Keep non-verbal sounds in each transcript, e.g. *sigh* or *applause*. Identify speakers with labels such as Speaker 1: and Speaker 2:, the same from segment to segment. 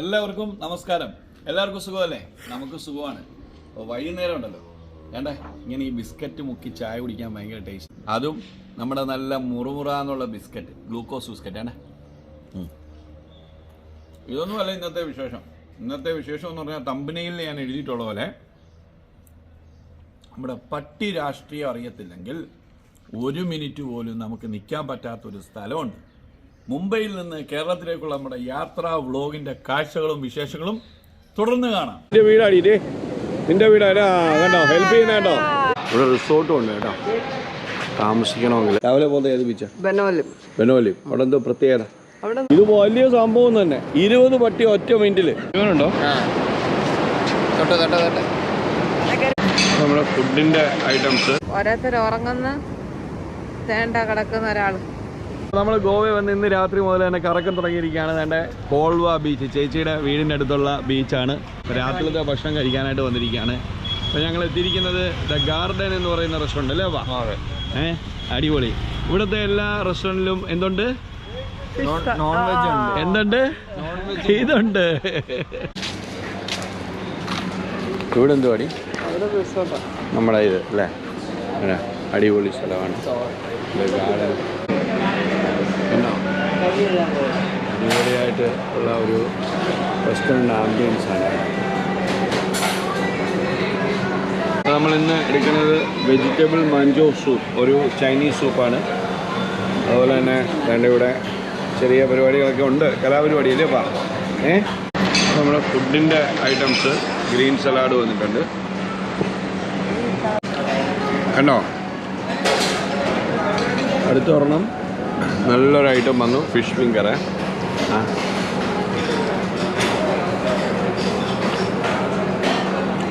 Speaker 1: എല്ലാവർക്കും നമസ്കാരം. എല്ലാവർക്കും സുഖമല്ലേ? നമുക്ക് സുഖമാണ്. വൈകുന്നേരം ഉണ്ടല്ലോ വേണ്ടേ? ഇങ്ങനെ ഈ ബിസ്ക്കറ്റ് മുക്കി ചായ കുടിക്കാൻ ഭയങ്കര ടേസ്റ്റ് അതും നമ്മുടെ നല്ല മുറുമുറ എന്നുള്ള ബിസ്ക്കറ്റ് ഗ്ലൂക്കോസ് ബിസ്ക്കറ്റ് ആണ് ഇതൊന്നുമല്ല ഇന്നത്തെ വിശേഷം. ഇന്നത്തെ വിശേഷം എന്ന് പറഞ്ഞാൽ തമ്പനിയിൽ ഞാൻ എഴുതിയിട്ടുള്ള പോലെ നമ്മുടെ പട്ടി രാഷ്ട്രീയം അറിയത്തില്ലെങ്കിൽ ഒരു മിനിറ്റ് പോലും നമുക്ക് നിൽക്കാൻ പറ്റാത്തൊരു സ്ഥലമുണ്ട്. മുംബൈയിൽ നിന്ന് കേരളത്തിലേക്കുള്ള നമ്മുടെ യാത്രാ വ്ളോഗിന്റെ കാഴ്ചകളും വിശേഷങ്ങളും തുടർന്ന് കാണാം.
Speaker 2: നിന്റെ വീടാടി നിന്റെ കണ്ടോ? ഹെൽപ്പ് ചെയ്യുന്ന കേട്ടോ. ഇവിടെ റിസോർട്ടും ഉണ്ട് കേട്ടോ. താമസിക്കണമെങ്കിൽ. രാവിലെ പോകുന്നത് ഏത് ബീച്ചാ
Speaker 3: ബനോലും.
Speaker 2: ബനോലി. അവിടെ എന്തോ പ്രത്യേകത.
Speaker 3: അവിടെ
Speaker 2: ഇത് വലിയ സംഭവം തന്നെ ഇരുപത് പട്ടി ഒറ്റ മിനിറ്റിൽ ഇവനുണ്ടോ നമ്മുടെ ഫുഡിന്റെ ഐറ്റംസ്
Speaker 3: ഓരോരുത്തർ ഉറങ്ങുന്ന തേണ്ട കിടക്കുന്ന ഒരാൾ
Speaker 2: നമ്മൾ ഗോവയിൽ വന്ന് ഇന്ന് രാത്രി മുതൽ തന്നെ കറക്കം തുടങ്ങിയിരിക്കുകയാണ്. എന്റെ കോൾവ ബീച്ച് ചേച്ചിയുടെ വീടിന്റെ അടുത്തുള്ള ബീച്ചാണ്. രാത്രിയിലത്തെ ഭക്ഷണം കഴിക്കാനായിട്ട് വന്നിരിക്കുകയാണ്. അപ്പോൾ ഞങ്ങൾ എത്തിയിരിക്കുന്നത് ദ ഗാർഡൻ എന്ന് പറയുന്ന റെസ്റ്റോറന്റ് അല്ലേ വാ ഏ? അടിപൊളി. ഇവിടുത്തെ എല്ലാ റെസ്റ്റോറന്റിലും എന്തുണ്ട്? എന്തുണ്ട്? ഇതുണ്ട്. ഇവിടെ എന്ത് പാടി നമ്മുടെ ഇത് അല്ലേ? അടിപൊളി സ്ഥലമാണ്. ഗാർഡൻ. അടിപൊളിയായിട്ട് ഉള്ള ഒരു വെസ്റ്റേൺ ആംബിയൻസ് ആണ്. നമ്മൾ ഇന്ന് എടുക്കുന്നത് വെജിറ്റബിൾ മഞ്ചോ സൂപ്പ് ഒരു ചൈനീസ് സൂപ്പാണ് അതുപോലെ തന്നെ രണ്ട് ഇവിടെ ചെറിയ പരിപാടികളൊക്കെ ഉണ്ട്. കലാപരിപാടി അല്ലേ പാ ഏ? നമ്മുടെ ഫുഡിന്റെ ഐറ്റംസ് ഗ്രീൻ സലാഡ് വന്നിട്ടുണ്ട്. കണ്ടോ? അടുത്ത ഒരെണ്ണം. നല്ലൊരു ഐറ്റം വന്നു ഫിഷ് ഫിംഗർ ആ.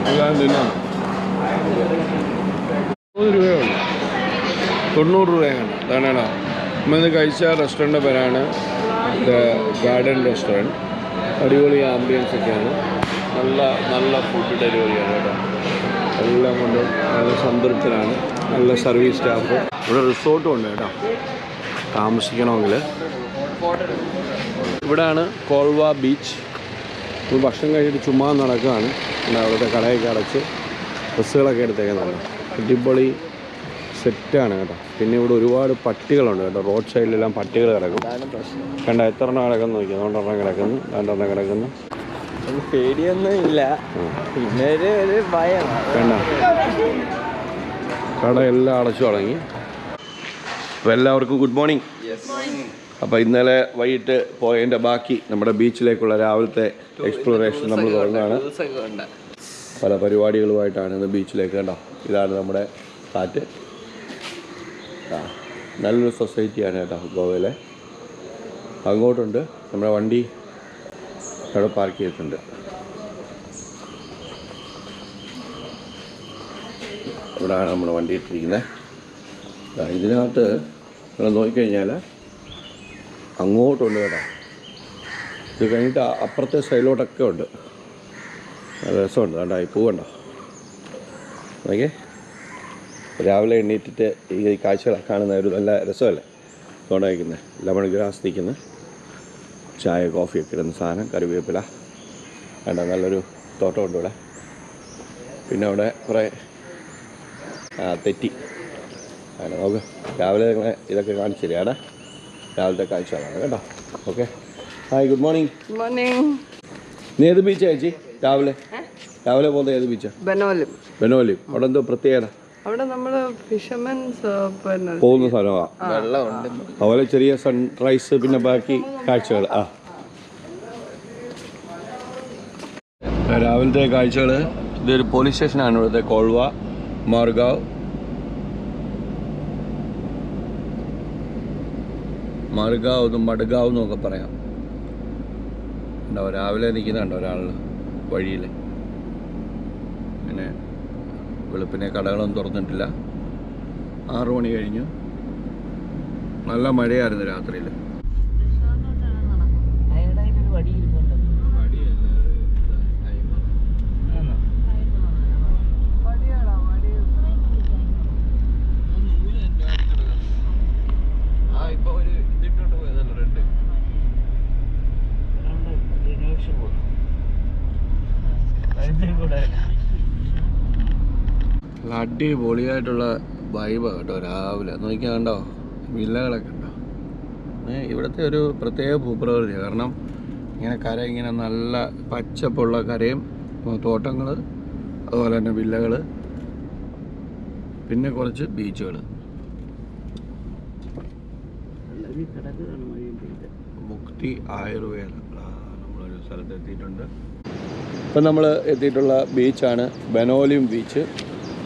Speaker 2: എല്ലാം തിന്നാം? മൂന്ന് രൂപയുള്ളൂ തൊണ്ണൂറ് രൂപയാണ്. അതാണോ നമ്മളിന്ന് കഴിച്ച റെസ്റ്റോറന്റ് പേരാണ് ഗാർഡൻ റെസ്റ്റോറന്റ് അടിപൊളി ആംബിയൻസ് ഒക്കെയാണ്. നല്ല നല്ല ഫുഡ് ഡെലിവറിയാണ് കേട്ടോ. എല്ലാം കൊണ്ടും നല്ല സംതൃപ്തരാണ്. നല്ല സർവീസ് സ്റ്റാഫ് ഇവിടെ റിസോർട്ടും ഉണ്ട് കേട്ടോ. താമസിക്കണമെങ്കിൽ. ഇവിടെയാണ് കോൾവ ബീച്ച്. ഇപ്പോൾ ഭക്ഷണം കഴിച്ചിട്ട് ചുമ്മാ നടക്കുകയാണ്. പിന്നെ അവിടുത്തെ കടയൊക്കെ അടച്ച് ഡ്രസ്സുകളൊക്കെ എടുത്തേക്കുന്നുണ്ട്. അടിപൊളി സെറ്റാണ് കേട്ടോ. പിന്നെ ഇവിടെ ഒരുപാട് പട്ടികളുണ്ട് കേട്ടോ. റോഡ് സൈഡിലെല്ലാം പട്ടികൾ കിടക്കും. കണ്ട എത്ര എണ്ണം കിടക്കുന്നു നോക്കി രണ്ടെണ്ണം കിടക്കുന്നു രണ്ടെണ്ണം കിടക്കുന്നു.
Speaker 4: പേടിയൊന്നും ഇല്ല. പിന്നെ ഒരു ഭയം.
Speaker 2: വേണ്ട കട എല്ലാം അടച്ചു തുടങ്ങി. അപ്പോൾ എല്ലാവർക്കും ഗുഡ് മോർണിംഗ് അപ്പോൾ ഇന്നലെ വൈകിട്ട് പോയതിന്റെ ബാക്കി നമ്മുടെ ബീച്ചിലേക്കുള്ള രാവിലത്തെ എക്സ്പ്ലോറേഷൻ നമ്മൾ തുടങ്ങുകയാണ്. പല പരിപാടികളുമായിട്ടാണ് ഇന്ന് ബീച്ചിലേക്ക് കണ്ടോ? ഇതാണ് നമ്മുടെ കാറ്റ്. ആ നല്ലൊരു സൊസൈറ്റിയാണ് കേട്ടോ ഗോവയിലെ. അങ്ങോട്ടുണ്ട് നമ്മുടെ വണ്ടി അവിടെ പാർക്ക് ചെയ്തിട്ടുണ്ട്. ഇവിടെയാണ് നമ്മുടെ വണ്ടി ഇട്ടിരിക്കുന്നത്. ഇതിനകത്ത് നിങ്ങൾ നോക്കിക്കഴിഞ്ഞാൽ അങ്ങോട്ടുണ്ട് കേട്ടോ ഇത് കഴിഞ്ഞിട്ട് അപ്പുറത്തെ സൈഡിലോട്ടൊക്കെ ഉണ്ട്. രസമുണ്ട്. കണ്ടോ? ഈ പൂവുണ്ടോ ഓക്കെ രാവിലെ എണ്ണീറ്റിട്ട് ഈ കാഴ്ചകളൊക്കെ കാണുന്ന ഒരു നല്ല രസമല്ലേ? തോണ്ട വയ്ക്കുന്നത് ലെമൺ ഗ്രാസ് നിൽക്കുന്ന. ചായ കോഫിയൊക്കെ ഇടുന്ന സാധനം കറിവേപ്പില. വേണ്ട നല്ലൊരു തോട്ടമുണ്ട് ഇവിടെ. പിന്നെ അവിടെ കുറേ തെറ്റി. ആണ് നോക്ക്. രാവിലെ നിങ്ങളെ ഇതൊക്കെ കാണിച്ചു തരികയാണ് രാവിലത്തെ കാഴ്ചകളാണ് കേട്ടോ. Okay. Hi good morning
Speaker 3: morning
Speaker 2: നീ ഏത് ബീച്ചാ ചേച്ചി? രാവിലെ? രാവിലെ പോകുന്നത് ഏത് ബീച്ചാ
Speaker 3: ബനോലി.
Speaker 2: ബനോലി. അവിടെ എന്തോ പ്രത്യേകത?
Speaker 3: അവിടെ നമ്മൾ ഫിഷർമെൻസ് പിന്നെ
Speaker 2: പോകുന്ന സ്ഥലമാണ്
Speaker 4: വെള്ളമുണ്ട്.
Speaker 2: അതുപോലെ ചെറിയ സൺറൈസ് പിന്നെ ബാക്കി കാഴ്ചകൾ ആ. രാവിലത്തെ കാഴ്ചകൾ ഇതൊരു പോലീസ് സ്റ്റേഷനാണ് ഇവിടുത്തെ കോൾവ മാർഗാവ്. മാർഗാവ് എന്നും മഡ്ഗാവ് എന്നൊക്കെ പറയാം. ഉണ്ടാവും രാവിലെ നിൽക്കുന്നുണ്ടോ ഒരാൾ വഴിയിൽ പിന്നെ വെളുപ്പിനെ കടകളൊന്നും തുറന്നിട്ടില്ല. ആറു മണി കഴിഞ്ഞു. നല്ല മഴയായിരുന്നു രാത്രിയിൽ
Speaker 5: മനുഷ്യൻ
Speaker 2: അടിപൊളിയായിട്ടുള്ള വൈബ് കേട്ടോ രാവിലെ. നോക്കിയാൽ കണ്ടോ? വില്ലകളൊക്കെ ഉണ്ടോ? ഇവിടുത്തെ ഒരു പ്രത്യേക ഭൂപ്രകൃതിയാണ് കാരണം ഇങ്ങനെ കര ഇങ്ങനെ നല്ല പച്ചപ്പുള്ള കരയും തോട്ടങ്ങൾ അതുപോലെ തന്നെ വില്ലകൾ പിന്നെ കുറച്ച് ബീച്ചുകൾ മുക്തി ആയുർവേദ. എത്തിയിട്ടുണ്ട് ഇപ്പം നമ്മൾ എത്തിയിട്ടുള്ള ബീച്ചാണ് ബനോലിയും ബീച്ച്.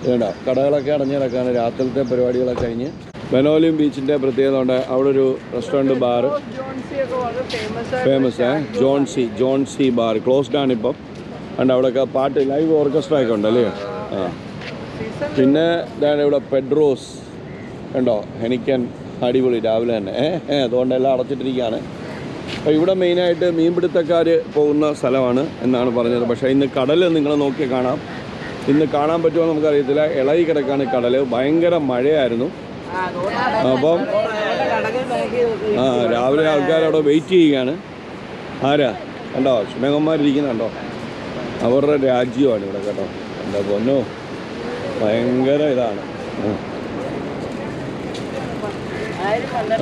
Speaker 2: വേണ്ട കടകളൊക്കെ അടഞ്ഞു കിടക്കാണ് രാത്രിയിലത്തെ പരിപാടികളൊക്കെ കഴിഞ്ഞ് ബനോലിയും ബീച്ചിന്റെ പ്രത്യേകത ഉണ്ട്. അവിടെ ഒരു റെസ്റ്റോറന്റ് ബാർ
Speaker 3: ഫേമസ്
Speaker 2: ആ ജോൺസി ജോൺസി ബാർ ക്ലോസ്ഡ് ആണ് ഇപ്പം. ഉണ്ട് അവിടെയൊക്കെ പാട്ട് ലൈവ് ഓർക്കസ്ട്ര ഒക്കെ ഉണ്ടല്ലേ ആ. പിന്നെ ഇതാണ് ഇവിടെ പെഡ്രോസ്. ഉണ്ടോ ഹെനിക്കൻ അടിപൊളി. രാവിലെ തന്നെ. ഏഹ് അതുകൊണ്ട് എല്ലാം അടച്ചിട്ടിരിക്കുകയാണ്. അപ്പോൾ ഇവിടെ മെയിനായിട്ട് മീൻപിടുത്തക്കാർ പോകുന്ന സ്ഥലമാണ് എന്നാണ് പറഞ്ഞത്. പക്ഷേ ഇന്ന് കടൽ നിങ്ങൾ നോക്കി കാണാം. ഇന്ന് കാണാൻ പറ്റുമോ നമുക്കറിയത്തില്ല. ഇളകി കിടക്കാണ് കടൽ ഭയങ്കര മഴയായിരുന്നു. അപ്പം ആ രാവിലെ ആൾക്കാർ അവിടെ വെയിറ്റ് ചെയ്യുകയാണ്. ആരാ? കണ്ടോ? ശുനകന്മാരിരിക്കുന്നുണ്ടോ അവരുടെ രാജ്യമാണ് ഇവിടെ കേട്ടോ. എന്താ പൊന്നോ. ഭയങ്കര ഇതാണ്.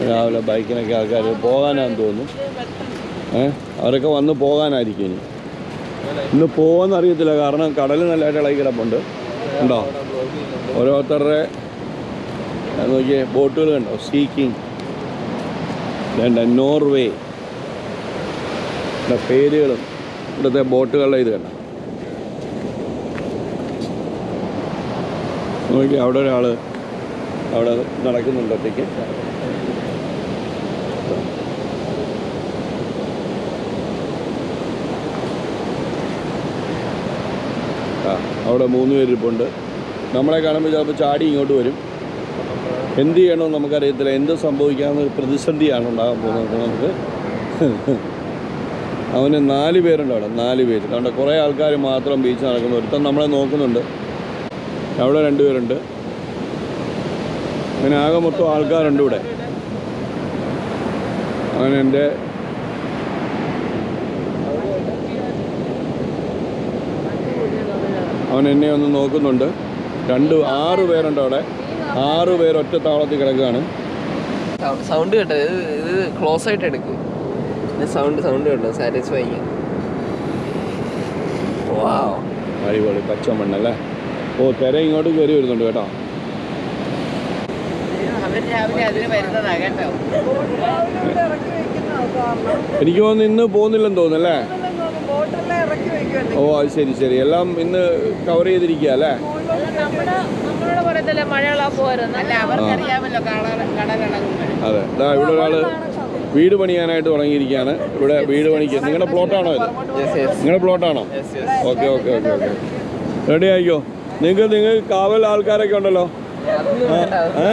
Speaker 2: രാവിലെ ബൈക്കിനൊക്കെ ആൾക്കാർ പോകാനാന്ന് തോന്നുന്നു. ഏ? അവരൊക്കെ വന്ന് പോകാനായിരിക്കും ഇനി. ഇന്ന് പോകുമെന്ന് അറിയത്തില്ല കാരണം കടൽ നല്ലതായിട്ട് ഇളകി കിടപ്പുണ്ട്. ഉണ്ടോ ഓരോരുത്തരുടെ നോക്കിയേ ബോട്ടുകൾ കണ്ടോ? സീക്കിങ് വേണ്ട നോർവേ. പേരുകളും? ഇവിടുത്തെ ബോട്ടുകളുടെ ഇത് കണ്ട? നോക്കി അവിടെ ഒരാൾ അവിടെ നടക്കുന്നുണ്ട് ഒറ്റയ്ക്ക് ആ അവിടെ മൂന്ന് പേരിപ്പുണ്ട് നമ്മളെ കാണുമ്പോൾ ചിലപ്പോൾ ചാടി ഇങ്ങോട്ട് വരും. എന്ത് ചെയ്യണമെന്ന് നമുക്കറിയത്തില്ല. എന്ത് സംഭവിക്കാമെന്ന് പ്രതിസന്ധിയാണ് ഉണ്ടാകാൻ പോകുന്നത് നമുക്ക്. അവന് നാല് പേരുണ്ട് അവിടെ നാല് പേര്. അതുകൊണ്ട് കുറേ ആൾക്കാർ മാത്രം ബീച്ച് നടക്കുന്നു ഒരുത്തൻ നമ്മളെ നോക്കുന്നുണ്ട്. അവിടെ രണ്ടുപേരുണ്ട് അങ്ങനെ ആകെ മൊത്തം ആൾക്കാരുണ്ട് ഇവിടെ. അങ്ങനെ എന്റെ അവൻ എന്നെ ഒന്ന് നോക്കുന്നുണ്ട്. രണ്ട് ആറ് പേരുണ്ട് അവിടെ. ആറ് പേര് ഒറ്റ താളത്തിൽ കിടക്കുകയാണ്.
Speaker 4: സൗണ്ട് കേട്ടോ. ഇത് ഇത് ക്ലോസ് ആയിട്ട് എടുക്കും. സൗണ്ട് സൗണ്ട് കേട്ടോ. സാറ്റിസ്ഫൈങ് വാവ്
Speaker 2: അടിപൊളി പച്ച മണ്ണല്ലേ ഓ തിര ഇങ്ങോട്ട് കയറി വരുന്നുണ്ട് കേട്ടോ. എനിക്ക് തോന്നുന്നു ഇന്ന് പോകുന്നില്ലെന്ന് തോന്നുന്നു ഓ അത് ശരി ശരി. എല്ലാം ഇന്ന് കവർ ചെയ്തിരിക്കുക അല്ലേ? അതെ. ഇതാ ഇവിടെ ഒരാൾ വീട് പണിയാനായിട്ട് തുടങ്ങിയിരിക്കുകയാണ്. ഇവിടെ വീട് പണിക്ക് നിങ്ങളുടെ പ്ലോട്ടാണോ ഇത്? നിങ്ങളുടെ പ്ലോട്ടാണോ okay okay okay okay ready ആയിക്കോ? നിങ്ങൾക്ക് നിങ്ങൾ കാവൽ ആൾക്കാരൊക്കെ ഉണ്ടല്ലോ? ഏ?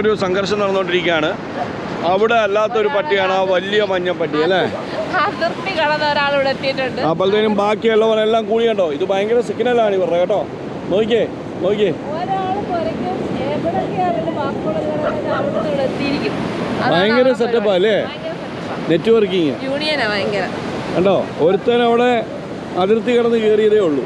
Speaker 2: ഒരു സംഘർഷം നടന്നുകൊണ്ടിരിക്കുകയാണ് അവിടെ അല്ലാത്തൊരു പട്ടിയാണ് ആ വലിയ മഞ്ഞ പട്ടി അല്ലേ?
Speaker 3: അതിർത്തി കടന്ന ഒരാൾ ഇവിടെ എത്തിയിട്ടുണ്ട്.
Speaker 2: അപ്പോഴത്തേനും ബാക്കിയുള്ളവരെല്ലാം കൂടി കണ്ടോ? ഇത് ഭയങ്കര സിഗ്നലാണ് ഇവരുടെ കേട്ടോ? നോക്കിയേ നോക്കിയേ. ഭയങ്കര സെറ്റപ്പാ അല്ലേ. നെറ്റ്വർക്കിങ് കണ്ടോ? ഒരുത്തൻ അവിടെ അതിർത്തി കടന്ന് കയറിയതേ ഉള്ളൂ.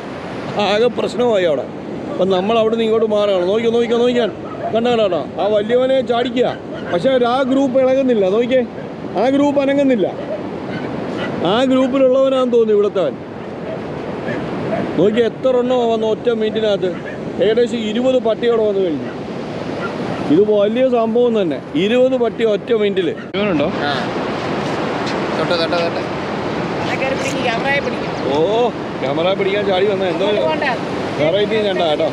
Speaker 2: ആകെ പ്രശ്നമായി അവിടെ. അപ്പം നമ്മൾ അവിടെ നിന്ന് ഇങ്ങോട്ട് മാറുകയാണ്. നോക്കിയോ നോക്കിയോ നോക്കിയാൽ? കണ്ടോ കണ്ടോ ആ വലിയവനെ ചാടിക്കുക. പക്ഷെ ആ ഗ്രൂപ്പ് ഇളകുന്നില്ല നോക്കിയേ. ആ ഗ്രൂപ്പ് അനങ്ങുന്നില്ല. ആ ഗ്രൂപ്പിലുള്ളവനാന്ന് തോന്നുന്നു ഇവിടുത്തവൻ നോക്കി എത്ര എണ്ണമാണ് വന്നു ഒറ്റ മിനിറ്റിനകത്ത്. ഏകദേശം ഇരുപത് പട്ടിയോടെ വന്നു കഴിഞ്ഞു. ഇത് വലിയ സംഭവം തന്നെ. ഇരുപത് പട്ടി ഒറ്റ മിനിറ്റിൽ ഇവനുണ്ടോ?
Speaker 4: പിടിക്കും
Speaker 2: ഓ ക്യാമറ പിടിക്കാൻ ചാടി വന്ന എന്തോ വെറൈറ്റി കണ്ടോ കേട്ടോ.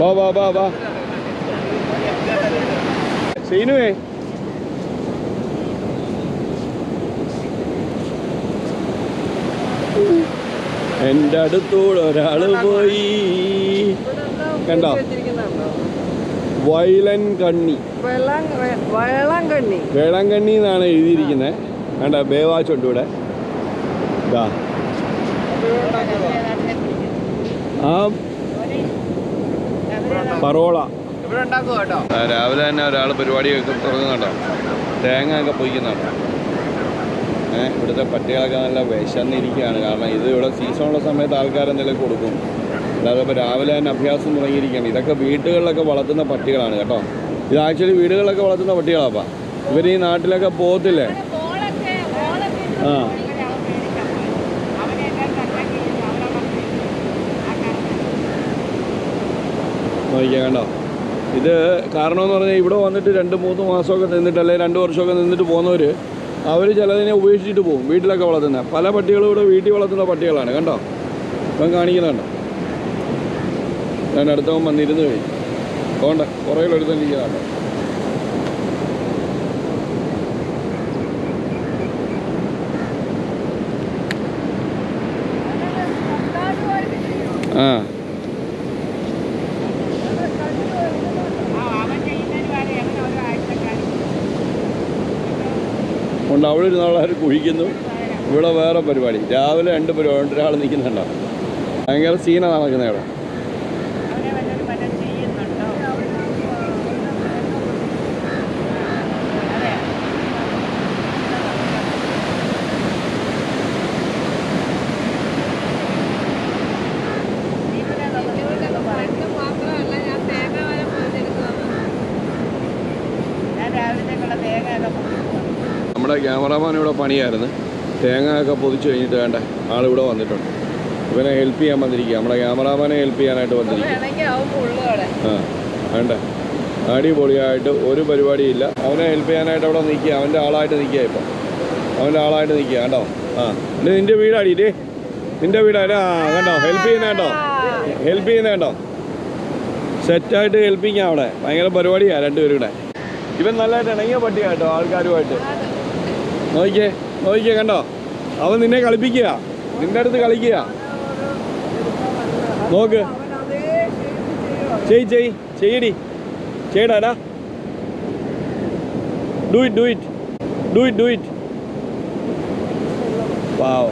Speaker 2: വാ വാ വാ വാ. സീനുവേ. എന്റെ അടുത്തൂടെ ഒരാൾ പോയി. കണ്ടോ? വയലൻ കണ്ണി. വേളാങ്കണ്ണി എന്നാണ് എഴുതിയിരിക്കുന്നത്. കണ്ട? ബേവാച്ചുണ്ട് ഇവിടെ. ഇതാ ആ പറോള. രാവിലെ തന്നെ ഒരാൾ പരിപാടിയൊക്കെ തുടങ്ങുന്നുണ്ടോ? തേങ്ങ ഒക്കെ പൊയ്ക്കുന്നുണ്ടോ? ഏ ഇവിടുത്തെ പട്ടികളൊക്കെ നല്ല വിശന്നിരിക്കുകയാണ്. കാരണം ഇത് ഇവിടെ സീസണുള്ള സമയത്ത് ആൾക്കാർ എന്തെങ്കിലും കൊടുക്കും. അല്ലാതെ ഇപ്പോൾ രാവിലെ തന്നെ അഭ്യാസം തുടങ്ങിയിരിക്കുകയാണ്. ഇതൊക്കെ വീടുകളിലൊക്കെ വളർത്തുന്ന പട്ടികളാണ് കേട്ടോ. ഇത് ആക്ച്വലി വീടുകളിലൊക്കെ വളർത്തുന്ന പട്ടികളാപ്പാ ഇവർ ഈ നാട്ടിലൊക്കെ പോകത്തില്ലേ? ആ. നോക്കിയാൽ കണ്ടോ ഇത് കാരണമെന്ന് പറഞ്ഞാൽ ഇവിടെ വന്നിട്ട് രണ്ട് മൂന്ന് മാസമൊക്കെ നിന്നിട്ട് അല്ലെങ്കിൽ രണ്ട് വർഷമൊക്കെ നിന്നിട്ട് പോകുന്നവർ അവർ ചിലതിനെ ഉപേക്ഷിച്ചിട്ട് പോകും. വീട്ടിലൊക്കെ വളർത്തുന്ന. പല പട്ടികളും ഇവിടെ വീട്ടിൽ വളർത്തുന്ന പട്ടികളാണ്. കണ്ടോ? ഇപ്പം കാണിക്കുന്നുണ്ടോ. ഞാൻ അടുത്തവൻ വന്നിരുന്ന് കഴിഞ്ഞു കുറേ പുറകിലെടുത്തിരിക്കുന്നതാണ്ടോ ആ കൊണ്ട് അവിടെ ഇരുന്ന് ആൾക്കാർ കുഴിക്കുന്നു. ഇവിടെ വേറെ പരിപാടി. രാവിലെ രണ്ട് പരിപാടി ഒരാൾ നിൽക്കുന്നുണ്ടോ. ഭയങ്കര സീനാണ് നടക്കുന്നത് ഇവിടെ
Speaker 3: മാത്രമല്ല ഞാൻ തേങ്ങ വരെ പൊതിഞ്ഞെടുക്കുന്നത്
Speaker 2: നമ്മുടെ ക്യാമറാമാൻ ഇവിടെ പണിയായിരുന്നു. തേങ്ങ ഒക്കെ പൊതിച്ച് കഴിഞ്ഞിട്ട് വേണ്ട ആളിവിടെ വന്നിട്ടുണ്ട്. ഇവനെ ഹെൽപ്പ് ചെയ്യാൻ വന്നിരിക്കുക നമ്മുടെ ക്യാമറാമാനെ ഹെൽപ്പ് ചെയ്യാനായിട്ട് വന്നിരിക്കുക ആ വേണ്ട. അടിപൊളിയായിട്ട് ഒരു പരിപാടിയില്ല. അവനെ ഹെൽപ്പ് ചെയ്യാനായിട്ട് അവിടെ നിൽക്കുക. അവന്റെ ആളായിട്ട് നിൽക്കുക ഇപ്പം. അവന്റെ ആളായിട്ട് നിൽക്കുക കേട്ടോ ആ ഇത് നിന്റെ വീടാടി ഇതേ നിന്റെ വീടാണ് ആ കണ്ടോ? ഹെൽപ്പ് ചെയ്യുന്ന കേട്ടോ ഹെൽപ്പ് ചെയ്യുന്ന കേട്ടോ സെറ്റായിട്ട് ഹെൽപ്പിക്കാം അവിടെ. ഭയങ്കര പരിപാടിയാണ് രണ്ടുപേരും കൂടെ. ഇവൻ നല്ലതായിട്ട് ഇണങ്ങിയ പട്ടിയാട്ടോ ആൾക്കാരുമായിട്ട്. നോക്കിയേ നോക്കിക്കേ കണ്ടോ? അവൻ നിന്നെ കളിപ്പിക്കുക. നിന്റെ അടുത്ത് കളിക്കുക. നോക്ക്. ചെയ് ചെയ് ചെയ്യടി. ചെയ്യടാ do it do it do it do it wow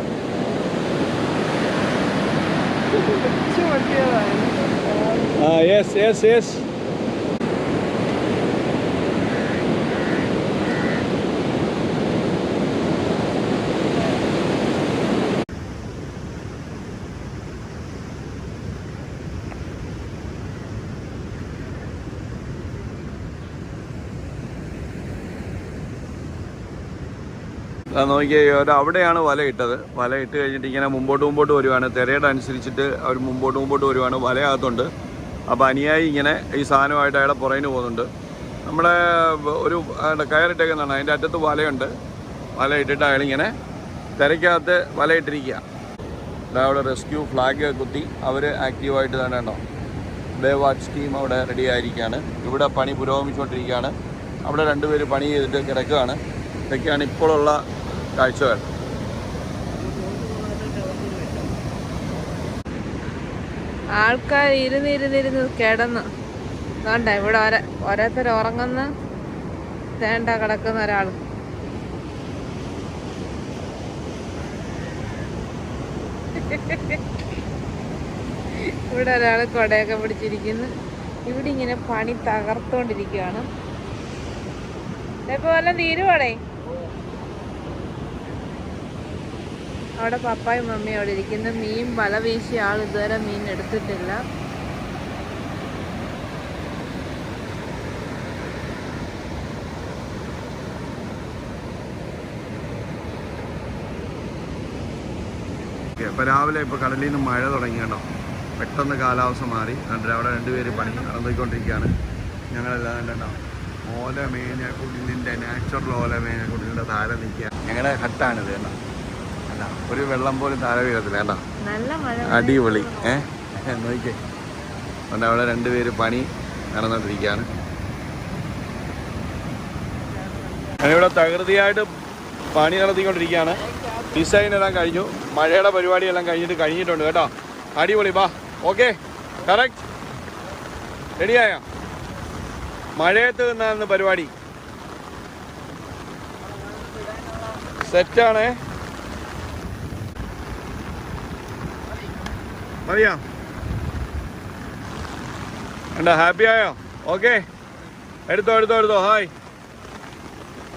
Speaker 2: ആ യെസ് യെസ് യെസ് നോക്കിയേ അവിടെയാണ് വല ഇട്ടത്. വല ഇട്ട് കഴിഞ്ഞിട്ട് ഇങ്ങനെ മുമ്പോട്ട് മുമ്പോട്ട് വരുവാണ്. തിരയുടെ അനുസരിച്ചിട്ട് അവർ മുമ്പോട്ട് മുമ്പോട്ട് വരുവാണ് വലയകത്തുണ്ട്. അപ്പോൾ അനിയായി ഇങ്ങനെ ഈ സാധനമായിട്ട് അയാളെ പുറകിന് പോകുന്നുണ്ട്. നമ്മുടെ ഒരു കയറിട്ടേക്കുന്നതാണ്. അതിന്റെ അറ്റത്ത് വലയുണ്ട്. വല ഇട്ടിട്ട് അയാളിങ്ങനെ തിരക്കകത്ത് വല ഇട്ടിരിക്കുക. ദാ അവിടെ റെസ്ക്യൂ ഫ്ലാഗ് കുത്തി അവർ ആക്റ്റീവായിട്ട് തന്നെ ഉണ്ടോ ബേ വാച്ച് ടീം അവിടെ റെഡി ആയിരിക്കുകയാണ് ഇവിടെ പണി പുരോഗമിച്ചുകൊണ്ടിരിക്കുകയാണ്. അവിടെ രണ്ടുപേർ പണി ചെയ്തിട്ട് കിടക്കുകയാണ്. ഇതൊക്കെയാണ് ഇപ്പോഴുള്ള കാഴ്ചകൾ
Speaker 3: ആൾക്കാർ ഇരുന്നിരുന്നിരുന്ന് കിടന്നു. വേണ്ട ഇവിടെ ഒരേ ഓരോരുത്തർ ഉറങ്ങുന്ന തേണ്ട കിടക്കുന്ന ഒരാൾ ഇവിടെ ഒരാൾ കൊടയൊക്കെ പിടിച്ചിരിക്കുന്നു. ഇവിടെ ഇങ്ങനെ പണി തകർത്തോണ്ടിരിക്കുകയാണ് ഇപ്പൊ വല്ല തീരുവാടേ അവിടെ പപ്പായും മമ്മിയും അവിടെ ഇരിക്കുന്നു. മീൻ വല വീശി ആൾ ഇതുവരെ മീൻ എടുത്തിട്ടില്ല.
Speaker 2: ഇപ്പൊ രാവിലെ ഇപ്പോൾ കടലിൽ നിന്ന് മഴ തുടങ്ങി കേട്ടോ. പെട്ടെന്ന് കാലാവസ്ഥ മാറി. കണ്ടിട്ട് അവിടെ രണ്ടുപേര് പണി നടന്നുകൊണ്ടിരിക്കുകയാണ്. ഞങ്ങളെല്ലാം കണ്ടോ ഓല മേഞ്ഞ കുടിലിന്റെ നാച്ചുറൽ ഓല മേഞ്ഞ കുടിലിന്റെ താഴെ നിൽക്കുക ഞങ്ങളുടെ ഹട്ടാണിത് കേട്ടോ. ഒരു വെള്ളം പോലും താഴെ വീഴത്തില്ല കേട്ടോ അടിപൊളി. ഏ? നോക്കിക്കേ. അതുകൊണ്ട് അവിടെ രണ്ടുപേര് പണി നടന്നുകൊണ്ടിരിക്കുകയാണ് ഞാനിവിടെ തകൃതിയായിട്ട് പണി നടത്തിക്കൊണ്ടിരിക്കുകയാണ്. ഡിസൈൻ എല്ലാം കഴിഞ്ഞു. മഴയുടെ പരിപാടിയെല്ലാം കഴിഞ്ഞിട്ട് കഴിഞ്ഞിട്ടുണ്ട് കേട്ടോ. അടിപൊളി ബാ ഓക്കെ കറക്റ്റ്. റെഡിയായ? മഴയത്ത് നിന്നാണ് പരിപാടി. സെറ്റാണേ. മതിയോ എന്താ ഹാപ്പി ആയോ? ഓക്കെ എടുത്തോ എടുത്തോ എടുത്തോ. ഹായ്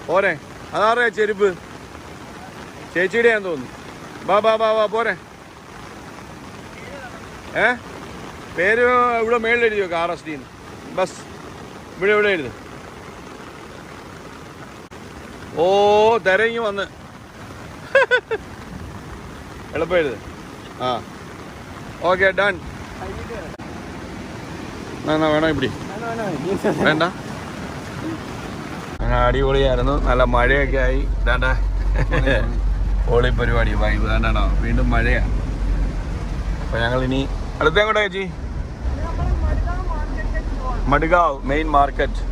Speaker 2: പോരെ. അതാറേ ചെരുപ്പ്? ചേച്ചിയുടെ ഞാൻ തോന്നുന്നു. ബാ ബാ ബാ ബാ പോരെ. ഏ? പേര് ഇവിടെ മേളിൽ എഴുതിയോ ആർ എസ് ഡിന്ന് ബസ്. ഇവിടെ ഇവിടെ എഴുതി. ഓ തിരങ്ങി വന്ന്. *laughs* എളുപ്പം എഴുത്. ആ. ഓക്കെ ഡൺ എന്നാ വേണം ഇപ്പിടി? വേണ്ട. അങ്ങനെ അടിപൊളിയായിരുന്നു. നല്ല മഴയൊക്കെ ആയി. വേണ്ട ഹോളി പരിപാടി വൈബ് വേണ്ടോ വീണ്ടും മഴയാ. അപ്പൊ ഞങ്ങൾ ഇനി അടുത്ത എങ്ങോട്ടാ ചേച്ചി? Madgaon main market